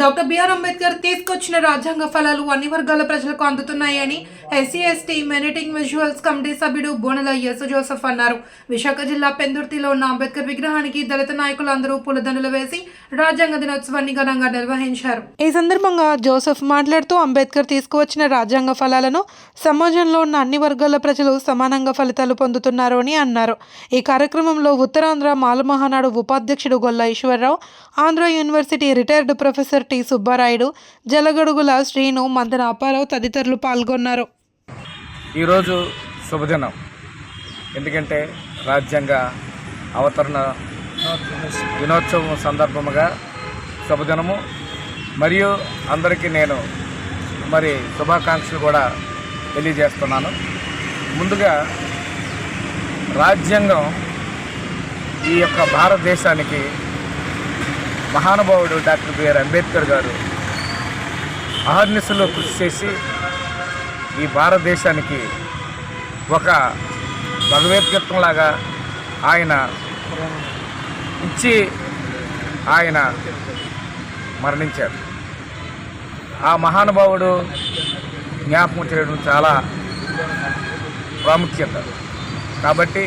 Doctor BR Ambedkar తీసుకొచ్చిన రాజ్యాంగ ఫలాలు అన్ని వర్గాల ప్రజలకు అందుతున్నాయని SC ST monitoring vigilance committee సభ్యుడు బోనల యసు జోసఫ్ అన్నారు. విశాఖ జిల్లా పెందుర్తిలో ఉన్న అంబేద్కర్ విగ్రహానికి దళిత నాయకులందరూ పూలదండలు వేసి రాజ్యాంగ దినోత్సవాన్ని ఘనంగా నిర్వహించారు. ఈ సందర్భంగా జోసఫ్ మాట్లాడుతూ అంబేద్కర్ తీసుకువచ్చిన రాజ్యాంగ ఫలాలను సమాజంలో ఉన్న అన్ని వర్గాల ప్రజలు సమానంగా ఫలితాలు పొందుతున్నారు అని అన్నారు. ఈ కార్యక్రమంలో ఉత్తరాంధ్ర మాలమహానాడు ఉపాధ్యక్షుడు Golla Eswararao Andhra University retired professor T Subbarayudu Jalagadugula Srinu Mandana Apparao తదితరులు పాల్గొన్నారు. ఈరోజు శుభదినం. ఎందుకంటే రాజ్యాంగ అవతరణ దినోత్సవం సందర్భముగా శుభదినము. మరియు అందరికీ నేను మరి శుభాకాంక్షలు కూడా తెలియజేస్తున్నాను. ముందుగా రాజ్యాంగం ఈ యొక్క భారతదేశానికి మహానుభావుడు డాక్టర్ బిఆర్ అంబేద్కర్ గారు అహర్నిశలో కృషి చేసి ఈ భారతదేశానికి ఒక భగవద్గీతంలాగా ఆయన ఇచ్చి ఆయన మరణించారు. ఆ మహానుభావుడు జ్ఞాపకం చేయడం చాలా ప్రాముఖ్యత. కాబట్టి